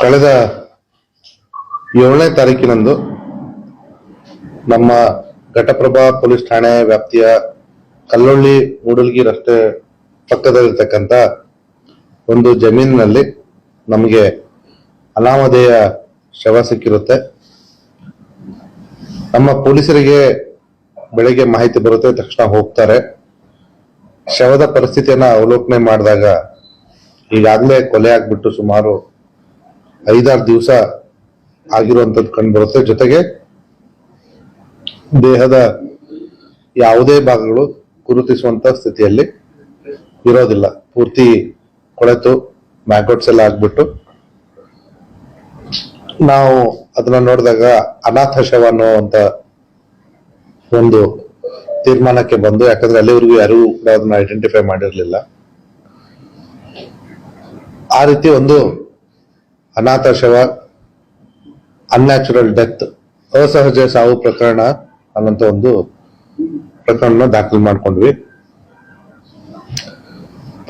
ಕಳೆದ ಏಳನೇ ತಾರೀಕಿನಂದು ನಮ್ಮ ಘಟಪ್ರಭಾ ಪೊಲೀಸ್ ಠಾಣೆ ವ್ಯಾಪ್ತಿಯ ಕಲ್ಲೊಳ್ಳಿ ಮೂಡಲ್ಗಿ ರಸ್ತೆ ಪಕ್ಕದಲ್ಲಿರ್ತಕ್ಕಂಥ ಒಂದು ಜಮೀನಿನಲ್ಲಿ ನಮಗೆ ಅನಾಮಧೇಯ ಶವ ಸಿಕ್ಕಿರುತ್ತೆ. ನಮ್ಮ ಪೊಲೀಸರಿಗೆ ಬೆಳಿಗ್ಗೆ ಮಾಹಿತಿ ಬರುತ್ತೆ, ತಕ್ಷಣ ಹೋಗ್ತಾರೆ. ಶವದ ಪರಿಸ್ಥಿತಿಯನ್ನ ಅವಲೋಕನೆ ಮಾಡಿದಾಗ ಈಗಾಗಲೇ ಕೊಲೆ ಆಗ್ಬಿಟ್ಟು ಸುಮಾರು ಐದಾರು ದಿವಸ ಆಗಿರುವಂತದ್ದು ಕಂಡು ಬರುತ್ತೆ. ಜೊತೆಗೆ ದೇಹದ ಯಾವುದೇ ಭಾಗಗಳು ಗುರುತಿಸುವಂತ ಸ್ಥಿತಿಯಲ್ಲಿ ಇರೋದಿಲ್ಲ. ಪೂರ್ತಿ ಕೊಳೆತು ಮ್ಯಾಗೋಟ್ಸ್ ಎಲ್ಲ ಆಗ್ಬಿಟ್ಟು. ನಾವು ಅದನ್ನ ನೋಡಿದಾಗ ಅನಾಥ ಶವ ಅನ್ನುವಂತ ಒಂದು ತೀರ್ಮಾನಕ್ಕೆ ಬಂದು, ಯಾಕಂದ್ರೆ ಅಲ್ಲಿವರೆಗೂ ಯಾರೂ ಕೂಡ ಅದನ್ನ ಐಡೆಂಟಿಫೈ ಮಾಡಿರಲಿಲ್ಲ. ಆ ರೀತಿ ಒಂದು ಅನಾಥ ಶವ ಅನ್ಯಾಚುರಲ್ ಡೆತ್ ಅಸಹಜ ಸಾವು ಪ್ರಕರಣ ಅನ್ನೋಂಥ ಒಂದು ಪ್ರಕರಣ ದಾಖಲು ಮಾಡ್ಕೊಂಡ್ವಿ.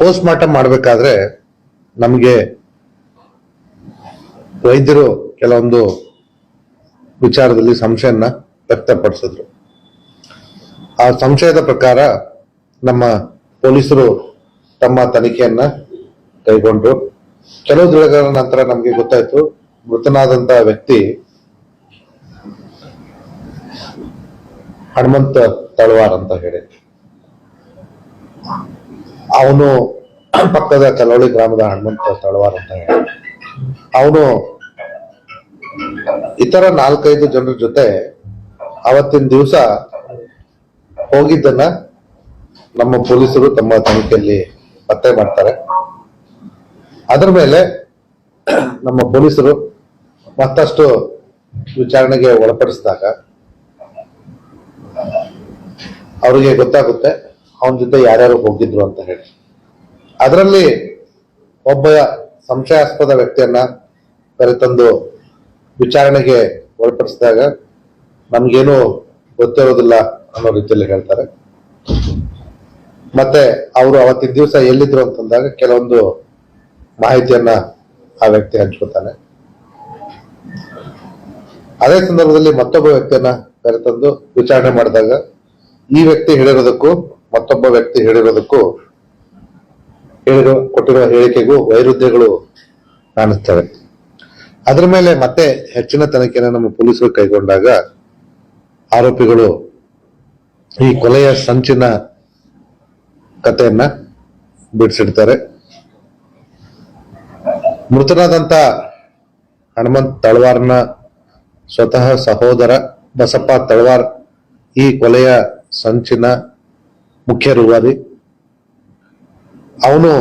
ಪೋಸ್ಟ್ ಮಾರ್ಟಮ್ ಮಾಡ್ಬೇಕಾದ್ರೆ ನಮಗೆ ವೈದ್ಯರು ಕೆಲವೊಂದು ವಿಚಾರದಲ್ಲಿ ಸಂಶಯನ ವ್ಯಕ್ತಪಡಿಸಿದ್ರು. ಆ ಸಂಶಯದ ಪ್ರಕಾರ ನಮ್ಮ ಪೊಲೀಸರು ತಮ್ಮ ತನಿಖೆಯನ್ನ ಕೈಗೊಂಡ್ರು. ಕೆಲವು ದಿನಗಳ ನಂತರ ನಮಗೆ ಗೊತ್ತಾಯ್ತು, ಮೃತನಾದಂತ ವ್ಯಕ್ತಿ ಹನುಮಂತ ತಳವಾರ್ ಅಂತ ಹೇಳಿ ಅವನು ಪಕ್ಕದ ಕಲವಳಿ ಗ್ರಾಮದ ಹನುಮಂತ ತಳವಾರ್ ಅಂತ ಹೇಳಿ ಅವನು ಇತರ ನಾಲ್ಕೈದು ಜನರ ಜೊತೆ ಅವತ್ತಿನ ದಿವಸ ಹೋಗಿದ್ದನ್ನ ನಮ್ಮ ಪೊಲೀಸರು ತಮ್ಮ ತನಿಖೆಯಲ್ಲಿ ಪತ್ತೆ ಮಾಡ್ತಾರೆ. ಅದರ ಮೇಲೆ ನಮ್ಮ ಪೊಲೀಸರು ಮತ್ತಷ್ಟು ವಿಚಾರಣೆಗೆ ಒಳಪಡಿಸಿದಾಗ ಅವರಿಗೆ ಗೊತ್ತಾಗುತ್ತೆ ಅವನ ಜೊತೆ ಯಾರ್ಯಾರು ಹೋಗಿದ್ರು ಅಂತ ಹೇಳಿ. ಅದರಲ್ಲಿ ಒಬ್ಬ ಸಂಶಯಾಸ್ಪದ ವ್ಯಕ್ತಿಯನ್ನ ಕರೆತಂದು ವಿಚಾರಣೆಗೆ ಒಳಪಡಿಸಿದಾಗ ನಮ್ಗೇನು ಗೊತ್ತಿರೋದಿಲ್ಲ ಅನ್ನೋ ರೀತಿಯಲ್ಲಿ ಹೇಳ್ತಾರೆ. ಮತ್ತೆ ಅವರು ಅವತ್ತಿನ ದಿವಸ ಎಲ್ಲಿದ್ರು ಅಂತಂದಾಗ ಕೆಲವೊಂದು ಮಾಹಿತಿಯನ್ನ ಆ ವ್ಯಕ್ತಿ ಹಂಚ್ಕೊತಾನೆ ಅದೇ ಸಂದರ್ಭದಲ್ಲಿ ಮತ್ತೊಬ್ಬ ವ್ಯಕ್ತಿಯನ್ನ ಕರೆತಂದು ವಿಚಾರಣೆ ಮಾಡಿದಾಗ ಈ ವ್ಯಕ್ತಿ ಹೇಳಿರೋದಕ್ಕೂ ಮತ್ತೊಬ್ಬ ವ್ಯಕ್ತಿ ಹೇಳಿರೋದಕ್ಕೂ ಹೇಳಿರೋ, ಕೊಟ್ಟಿರೋ ಹೇಳಿಕೆಗೂ ವೈರುಧ್ಯಗಳು ಕಾಣಿಸ್ತವೆ. ಅದರ ಮೇಲೆ ಮತ್ತೆ ಹೆಚ್ಚಿನ ತನಿಖೆಯನ್ನು ನಮ್ಮ ಪೊಲೀಸರು ಕೈಗೊಂಡಾಗ ಆರೋಪಿಗಳು ಈ ಕೊಲೆಯ ಸಂಚಿನ ಕಥೆಯನ್ನ ಬಿಡಿಸಿಡ್ತಾರೆ. ಮೃತನಾದಂತ ಹನುಮಂತ್ ತಳವಾರ್ನ ಸ್ವತಃ ಸಹೋದರ ಬಸಪ್ಪ ತಳವಾರ್ ಈ ಕೊಲೆಯ ಸಂಚಿನ ಮುಖ್ಯ ರೂವಾರಿ ಅವನು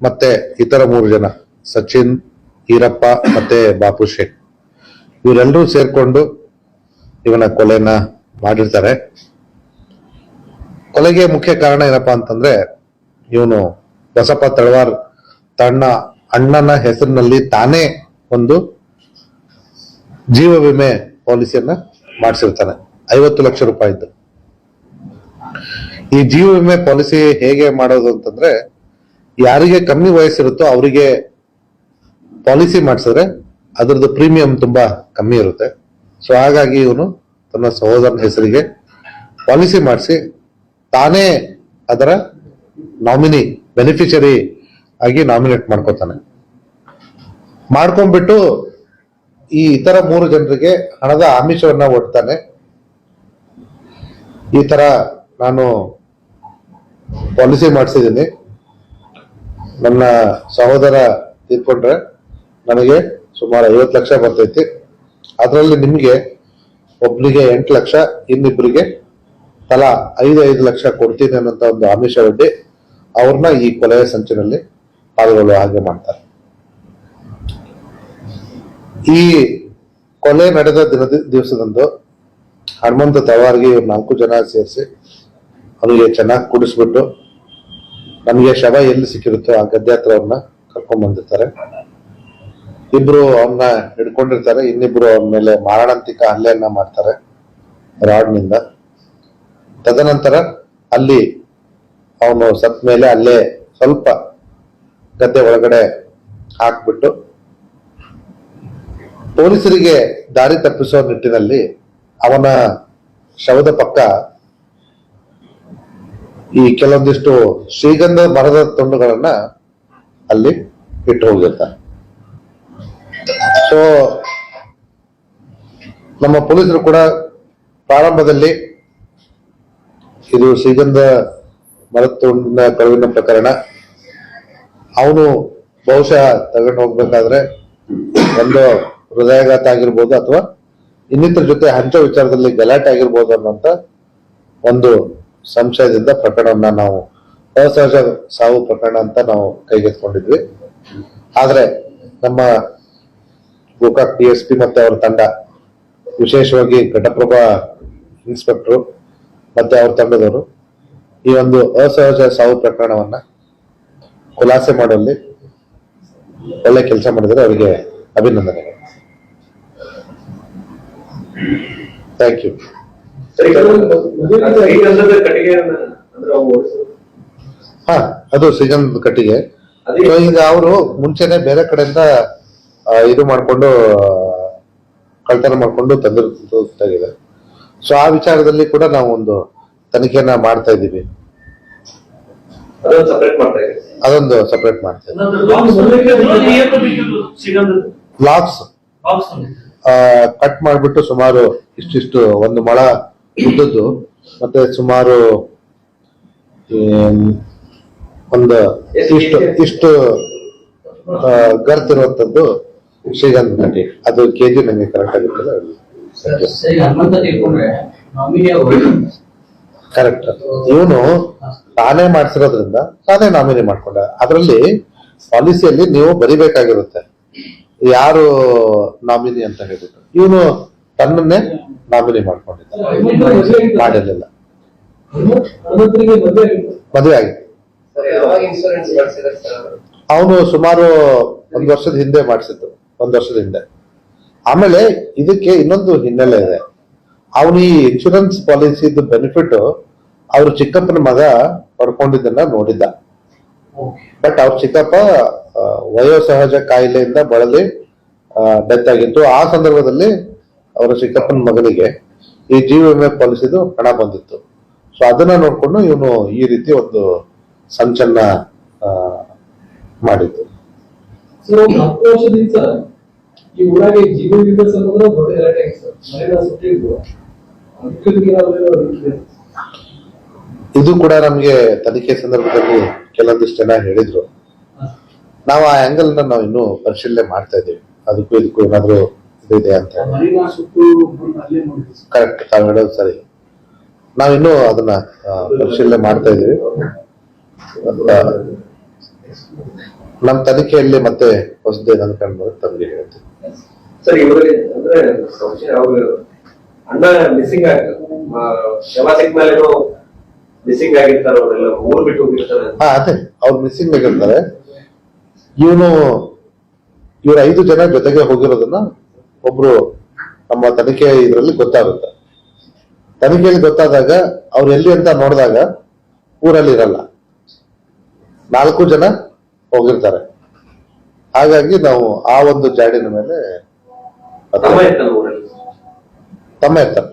ಮತ್ತೆ ಇತರ ಮೂರು ಜನ, ಸಚಿನ್, ಈರಪ್ಪ ಮತ್ತೆ ಬಾಪು ಶೇಖ್. ಇವರೆಲ್ಲರೂ ಸೇರ್ಕೊಂಡು ಇವನ ಕೊಲೆಯನ್ನ ಮಾಡಿರ್ತಾರೆ. ಕೊಲೆಗೆ ಮುಖ್ಯ ಕಾರಣ ಏನಪ್ಪಾ ಅಂತಂದ್ರೆ ಇವನು ಬಸಪ್ಪ ತಳವಾರ್ ತನ್ನ ಅಣ್ಣನ ಹೆಸರಿನಲ್ಲಿ ತಾನೇ ಒಂದು ಜೀವ ವಿಮೆ ಪಾಲಿಸಿಯನ್ನ ಮಾಡಿಸಿರ್ತಾನೆ. ಐವತ್ತು ಲಕ್ಷ ರೂಪಾಯಿದ್ದು. ಈ ಜೀವ ವಿಮೆ ಪಾಲಿಸಿ ಹೇಗೆ ಮಾಡೋದು ಅಂತಂದ್ರೆ ಯಾರಿಗೆ ಕಮ್ಮಿ ವಯಸ್ಸಿರುತ್ತೋ ಅವರಿಗೆ ಪಾಲಿಸಿ ಮಾಡಿಸಿದ್ರೆ ಅದರದ್ದು ಪ್ರೀಮಿಯಂ ತುಂಬಾ ಕಮ್ಮಿ ಇರುತ್ತೆ. ಸೊ ಹಾಗಾಗಿ ಇವನು ತನ್ನ ಸಹೋದರನ ಹೆಸರಿಗೆ ಪಾಲಿಸಿ ಮಾಡಿಸಿ ತಾನೇ ಅದರ ನಾಮಿನಿ ಬೆನಿಫಿಷರಿ ಆಗಿ ನಾಮಿನೇಟ್ ಮಾಡ್ಕೋತಾನೆ. ಮಾಡ್ಕೊಂಡ್ಬಿಟ್ಟು ಈ ಇತರ ಮೂರು ಜನರಿಗೆ ಹಣದ ಆಮಿಷವನ್ನ ಒಡ್ತಾನೆ. ಈ ತರ ನಾನು ಪಾಲಿಸಿ ಮಾಡಿಸಿದ್ದೀನಿ. ನನ್ನ ಸಹೋದರ ತೀರ್ಕೊಂಡ್ರೆ ನನಗೆ ಸುಮಾರು ಐವತ್ತು ಲಕ್ಷ ಬರ್ತೈತಿ. ಅದರಲ್ಲಿ ನಿಮಗೆ ಒಬ್ಬರಿಗೆ ಎಂಟು ಲಕ್ಷ ಇನ್ನಿಬ್ಬರಿಗೆ ತಲಾ ಐದು ಐದು ಲಕ್ಷ ಕೊಡ್ತೀನಿ ಅನ್ನೋಂಥ ಒಂದು ಆಮಿಷ ಒಡ್ಡಿ ಅವ್ರನ್ನ ಈ ಕೊಲೆಯ ಸಂಚಿನಲ್ಲಿ ಪಾಲ್ಗೊಳ್ಳುವ ಹಾಗೆ ಮಾಡ್ತಾರೆ. ಈ ಕೊಲೆ ನಡೆದ ದಿನದ ದಿವಸದಂದು ಹನುಮಂತ ತವಾರ್ಗೆ ಇವ್ರು ನಾಲ್ಕು ಜನ ಸೇರಿಸಿ ಅವನಿಗೆ ಚೆನ್ನಾಗಿ ಕುಡಿಸ್ಬಿಟ್ಟು ನಮಗೆ ಶವ ಎಲ್ಲಿ ಸಿಕ್ಕಿರುತ್ತೋ ಆ ಗದ್ದೆ ಹತ್ರ ಅವ್ರನ್ನ ಕರ್ಕೊಂಡ್ ಬಂದಿರ್ತಾರೆ. ಇಬ್ರು ಅವನ್ನ ಹಿಡ್ಕೊಂಡಿರ್ತಾರೆ, ಇನ್ನಿಬ್ರು ಅವನ ಮೇಲೆ ಮಾರಣಾಂತಿಕ ಹಲ್ಲೆಯನ್ನ ಮಾಡ್ತಾರೆ ರಾಡ್ನಿಂದ. ತದನಂತರ ಅಲ್ಲಿ ಅವನು ಸತ್ ಮೇಲೆ ಅಲ್ಲೇ ಸ್ವಲ್ಪ ಗದ್ದೆ ಒಳಗಡೆ ಹಾಕ್ಬಿಟ್ಟು ಪೊಲೀಸರಿಗೆ ದಾರಿ ತಪ್ಪಿಸುವ ನಿಟ್ಟಿನಲ್ಲಿ ಅವನ ಶವದ ಪಕ್ಕ ಈ ಕೆಲವೊಂದಿಷ್ಟು ಶ್ರೀಗಂಧ ಮರದ ತುಂಡುಗಳನ್ನ ಅಲ್ಲಿ ಇಟ್ಟು ಹೋಗಿರ್ತಾರೆ ಸೊ ನಮ್ಮ ಪೊಲೀಸರು ಕೂಡ ಪ್ರಾರಂಭದಲ್ಲಿ ಇದು ಶ್ರೀಗಂಧ ಮರದ ಕಳುವಿನ ಪ್ರಕರಣ. ಅವನು ಬಹುಶಃ ತಗೊಂಡು ಹೋಗ್ಬೇಕಾದ್ರೆ ಒಂದು ಹೃದಯಾಘಾತ ಆಗಿರ್ಬೋದು ಅಥವಾ ಇನ್ನಿತರ ಜೊತೆ ಹಂಚೋ ವಿಚಾರದಲ್ಲಿ ಗಲಾಟೆ ಆಗಿರ್ಬೋದು ಅನ್ನೋಂತ ಒಂದು ಸಂಶಯದಿಂದ ಪ್ರಕರಣವನ್ನ ನಾವು ಅಸಹಜ ಸಾವು ಪ್ರಕರಣ ಅಂತ ನಾವು ಕೈಗೆತ್ಕೊಂಡಿದ್ವಿ ಆದ್ರೆ ನಮ್ಮ ಗೋಕಾಕ್ ಡಿ ಎಸ್ ಪಿ ಮತ್ತೆ ಅವರ ತಂಡ ವಿಶೇಷವಾಗಿ ಘಟಪ್ರಭಾ ಇನ್ಸ್ಪೆಕ್ಟರ್ ಮತ್ತೆ ಅವ್ರ ತಂಡದವರು. ಈ ಒಂದು ಅಸಹಜ ಸಾವು ಪ್ರಕರಣವನ್ನ ಖುಲಾಸೆ ಮಾಡುವಲ್ಲಿ ಒಳ್ಳೆ ಕೆಲಸ ಮಾಡಿದ್ರೆ ಅವರಿಗೆ ಅಭಿನಂದನೆಗಳು. Thank you. ಹಾ ಅದು ಸೀಜನ್ ಕಟ್ಟಿಗೆ. ಈಗ ಅವರು ಮುಂಚೆನೆ ಬೇರೆ ಕಡೆಯಿಂದ ಇದು ಮಾಡ್ಕೊಂಡು ಕಳ್ತನ ಮಾಡ್ಕೊಂಡು ತಂದಿರ್ತಾಗಿದೆ ಸೊ ಆ ವಿಚಾರದಲ್ಲಿ ಕೂಡ ನಾವು ಒಂದು ತನಿಖೆಯನ್ನ ಮಾಡ್ತಾ ಇದ್ದೀವಿ. ಅದೊಂದು ಸಪರೇಟ್ ಮಾಡ್ತೇವೆ ಬ್ಲಾಕ್ಸ್ ಕಟ್ ಮಾಡ್ಬಿಟ್ಟು ಸುಮಾರು ಇಷ್ಟಿಷ್ಟು ಒಂದು ಮೊಳ ಇದ್ದದ್ದು ಮತ್ತೆ ಸುಮಾರು ಒಂದು ಇಷ್ಟು ಇಷ್ಟು ಗರ್ತಿರುವಂತದ್ದು ಶ್ರೀಗಂಧ ನಟಿ ಅದು ಕೆಜಿ ನನಗೆ ಕರೆಕ್ಟ್ ಆಗಿರ್ತಲ್ಲ ಸರಿ ಹನುಮಂತ ತಿಳ್ಕೊಂಡ್ರೆ ನಾಮಿನಿ ಅವರು ಕರೆಕ್ಟ್ ಇವನು ತಾನೇ ಮಾಡಿಸಿರೋದ್ರಿಂದ ತಾನೇ ನಾಮಿನಿ ಮಾಡ್ಕೊಂಡ. ಅದರಲ್ಲಿ ಪಾಲಿಸಿಯಲ್ಲಿ ನೀವು ಬರಿಬೇಕಾಗಿರುತ್ತೆ. ಯಾರು ನಾಮಿನಿ ಅಂತ ಹೇಳ್ಬಿಟ್ಟು. ಇವನು ತನ್ನನ್ನೇ ನಾಮಿನಿ ಮಾಡ್ಕೊಂಡಿದ್ದ. ಮಾಡಿರ್ಲಿಲ್ಲ. ಮದುವೆ ಸರ್ ಅವನು ಸುಮಾರು ಒಂದ್ ವರ್ಷದ ಹಿಂದೆ ಮಾಡಿಸಿದ್ದು. ಒಂದ್ ವರ್ಷದ ಹಿಂದೆ. ಆಮೇಲೆ ಇದಕ್ಕೆ ಇನ್ನೊಂದು ಹಿನ್ನೆಲೆ ಇದೆ. ಅವನು ಈ ಇನ್ಶೂರೆನ್ಸ್ ಪಾಲಿಸಿದ ಬೆನಿಫಿಟ್ ಅವ್ರ ಚಿಕ್ಕಪ್ಪನ ಮಗ ಪಡ್ಕೊಂಡಿದ್ದನ್ನ ನೋಡಿದ್ದ. ಬಟ್ ಅವ್ರ ಚಿಕ್ಕಪ್ಪ ವಯೋಸಹಜ ಕಾಯಿಲೆಯಿಂದ ಬಳಲಿ ಡೆತ್ ಆಗಿತ್ತು. ಆ ಸಂದರ್ಭದಲ್ಲಿ ಅವರ ಚಿಕ್ಕಪ್ಪನ ಮಗನಿಗೆ ಈ ಜೀವ ವಿಮೆ ಪಾಲಿಸಿದು ಹಣ ಬಂದಿತ್ತು. ಸೊ ಅದನ್ನ ನೋಡ್ಕೊಂಡು ಇವನು ಈ ರೀತಿ ಒಂದು ಸಂಚನ್ನ ಆ, ಮಾಡಿದ್ದು. ಈ ಊರಾಗೆ ಜೀವ ವಿಮೆ ಸಂಬಂಧ ದೊಡ್ಡ ಆಗಿತ್ತು ಸರ್. ವಿದ್ಯುತ್ ಏನಾದ್ರು ಇದು ಕೂಡ ನಮ್ಗೆ ತನಿಖೆ ಸಂದರ್ಭದಲ್ಲಿ ಕೆಲವೊಂದಿಷ್ಟು ಜನ ಹೇಳಿದ್ರು. ನಾವು ಆ ಆಂಗಲ್ನ ನಾವು ಇನ್ನೂ ಪರಿಶೀಲನೆ ಮಾಡ್ತಾ ಇದ್ದೀವಿ. ಅದಕ್ಕೂ ಇದಕ್ಕೂ ಏನಾದ್ರು ಇದೆ ಅಂತ. ಕರೆಕ್ಟ್ ತಾವು ಹೇಳೋದು ಸರಿ. ನಾವಿನ್ನೂ ಅದನ್ನ ಪರಿಶೀಲನೆ ಮಾಡ್ತಾ ಇದ್ದೀವಿ. ಆ, ನಮ್ಮ ತನಿಖೆಯಲ್ಲಿ ಮತ್ತೆ ಹೊಸದೇನು ಅನ್ಕೊಂಡು ತಮಗೆ ಹೇಳ್ತೀವಿ ಸರ್ ಇವರಿಗೆ ಅಂದ್ರೆ ಸಂಶಯ ಅವ್ರು ಅಣ್ಣ ಮಿಸ್ಸಿಂಗ್ ಆಗ ಶವ ಮೇಲೇನೋ ಮಿಸ್ಸಿಂಗ್ ಆಗಿರ್ತಾರೆ ಅವರೆಲ್ಲ ಊರ್ ಬಿಟ್ಟು ಹೋಗಿರ್ತಾರೆ. ಹಾ ಅದೇ ಅವ್ರು ಮಿಸ್ಸಿಂಗ್ ಆಗಿರ್ತಾರೆ. ಇವನು ಇವ್ರ ಐದು ಜನ ಜೊತೆಗೆ ಹೋಗಿರೋದನ್ನ ಒಬ್ರು ನಮ್ಮ ತನಿಖೆ ಇದರಲ್ಲಿ ಗೊತ್ತಾಗುತ್ತೆ. ತನಿಖೆಯಲ್ಲಿ ಗೊತ್ತಾದಾಗ ಅವ್ರು ಎಲ್ಲಿ ಅಂತ ನೋಡಿದಾಗ ಊರಲ್ಲಿ ಇರಲ್ಲ ನಾಲ್ಕು ಜನ ಹೋಗಿರ್ತಾರೆ. ಹಾಗಾಗಿ ನಾವು ಆ ಒಂದು ಜಾಡಿನ ಮೇಲೆ ತಮ್ಮ ಇರ್ತಾರೆ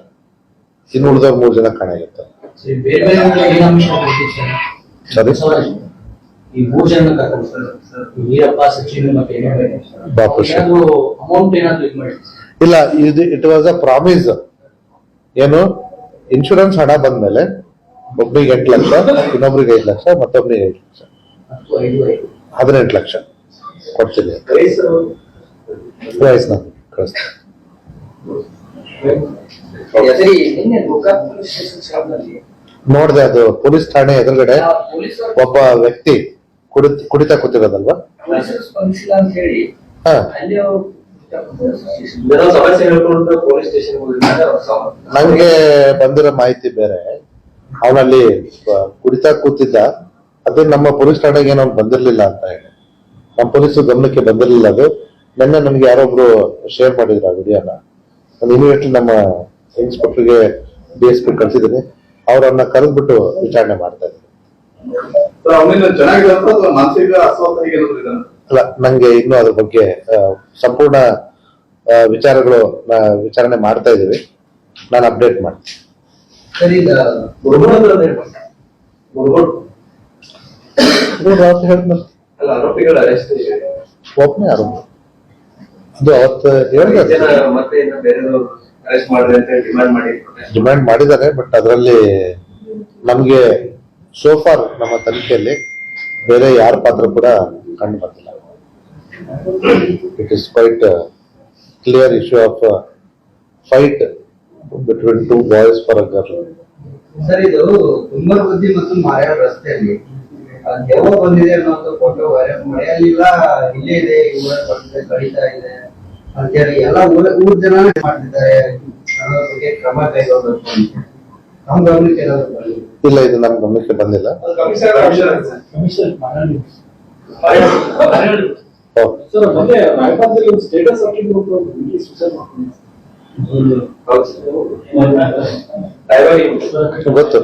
ಇನ್ನು ಉಳಿದವ್ರು ಮೂರು ಜನ ಕಾಣ ಇರ್ತಾರೆ ಸರಿ ಈ ಮೂರ್ ಜನ ವೀರಪ್ಪ ಸಚಿನ್ ಅಮೌಂಟ್ ಇಲ್ಲ ಇದು ಇಟ್ ವಾಸ್ ಅ ಪ್ರಾಮಿಸ್ ಏನು? ಇನ್ಶೂರೆನ್ಸ್ ಹಣ ಬಂದ್ಮೇಲೆ ಒಬ್ರಿಗೆ ಎಂಟು ಲಕ್ಷ ಇನ್ನೊಬ್ರಿಗೆ ಐದು ಲಕ್ಷ ಮತ್ತೊಬ್ರಿಗೆ ಐದು ಲಕ್ಷ. ಹದಿನೆಂಟು ಲಕ್ಷ ಕೊಡ್ತೀನಿ ವಯಸ್ಸು ನಾನು ಕಳಿಸ್ತೀನಿ. ನೋಡಿದೆ ಅದು ಪೊಲೀಸ್ ಠಾಣೆ ಎದುರುಗಡೆ ಒಬ್ಬ ವ್ಯಕ್ತಿ ಕುಡಿತ ಕುಡಿತಾ ಕೂತಿರೋದಲ್ವಾ? ನಂಗೆ ಬಂದಿರೋ ಮಾಹಿತಿ ಬೇರೆ. ಅವನಲ್ಲಿ ಕುಡಿತಾ ಕೂತಿದ್ದ ಅದೇ ನಮ್ಮ ಪೊಲೀಸ್ ಠಾಣೆಗೆ ಏನೋ ಬಂದಿರಲಿಲ್ಲ ಅಂತ ಹೇಳಿ. ನಮ್ಮ ಪೊಲೀಸ್ ಗಮನಕ್ಕೆ ಬಂದಿರಲಿಲ್ಲ ಅದು. ನಿನ್ನೆ ನಮ್ಗೆ ಯಾರೊಬ್ರು ಶೇರ್ ಮಾಡಿದ್ರು ಆ ವಿಡಿಯೋನ ನಾನು ಇಮಿಡಿಯೇಟ್ಲಿ ನಮ್ಮ ಇನ್ಸ್ಪೆಕ್ಟರ್ಗೆ ಡಿ ಎಸ್ ಪಿ ಕಳಿಸಿದ್ದೀನಿ. ಅವರನ್ನ ಕರೆದ್ಬಿಟ್ಟು ವಿಚಾರಣೆ ಮಾಡ್ತಾ ಇದ್ದೀನಿ. ಅಲ್ಲ ನಂಗೆ ಇನ್ನು ಅದ್ರ ಬಗ್ಗೆ ಸಂಪೂರ್ಣ ವಿಚಾರಗಳು ವಿಚಾರಣೆ ಮಾಡ್ತಾ ಇದೀವಿ ನಾನು ಅಪ್ಡೇಟ್ ಮಾಡ್ತೀನಿ. ಅವತ್ತು ಹೇಳಿದ್ನಲ್ಲ, ಅಲ್ಲ ಆರೋಪಿಗಳ ಅರೆಸ್ಟ್ ಆರೋಪ ಅದು ಅವತ್ತು ಹೇಳಿದೆ ಜನ ಮತ್ತೆ ಇನ್ನು ಬೇರೆದವ್ರು ಅರೆಸ್ಟ್ ಮಾಡ್ರಿ ಅಂತ ಡಿಮಾಂಡ್ ಮಾಡಿ ಡಿಮ್ಯಾಂಡ್ ಮಾಡಿದ್ದಾರೆ ಬಟ್ ಅದರಲ್ಲಿ ನಮ್ಗೆ ಸೋಫಾರ್ ನಮ್ಮ ತನಿಖೆಯಲ್ಲಿ ಬೇರೆ ಯಾರ ಪಾತ್ರ ಕೂಡ ಕಂಡು ಬಂದಿಲ್ಲ it is quite clear issue of fight between two boys for a girl sir ಇದು ಕುಂಬರ್ ಬುದ್ಧಿ ಮತ್ತು ಮಾಯಾ ರಸ್ತೆಯಲ್ಲಿ ದೆವ್ವ ಬಂದಿದೆ ಅನ್ನೋ ಫೋಟೋ ಮಳೆಯಲ್ಲಿಲ್ಲ ಇಲ್ಲೇ ಇದೆ ಊರ ಬಂದಿದೆ ಕಳೀತಾ ಇದೆ. ಅಂತೇಳಿ ಎಲ್ಲ ಊರ ಊರ್ ಜನ ಮಾಡ್ತಿದ್ದಾರೆ. ಅನ್ನೋದ್ರ ಬಗ್ಗೆ ಕ್ರಮ ಕೈಗೊಳ್ಳಬೇಕು ಅಂತ. ನಮ್ ಗಮನಕ್ಕೆ ಏನಾದ್ರು ಬಂದಿದೆ? ಇಲ್ಲ ಇದು ನಮ್ ಗಮನಕ್ಕೆ ಬಂದಿಲ್ಲ. ಸರ್. ಮೊನ್ನೆ ಒಂದು ಸ್ಟೇಟಸ್ ಹಾಕಿದ್ರು ಒಬ್ರು ಹುಡುಗಿ ಸುಸೈಡ್ ಗೊತ್ತು.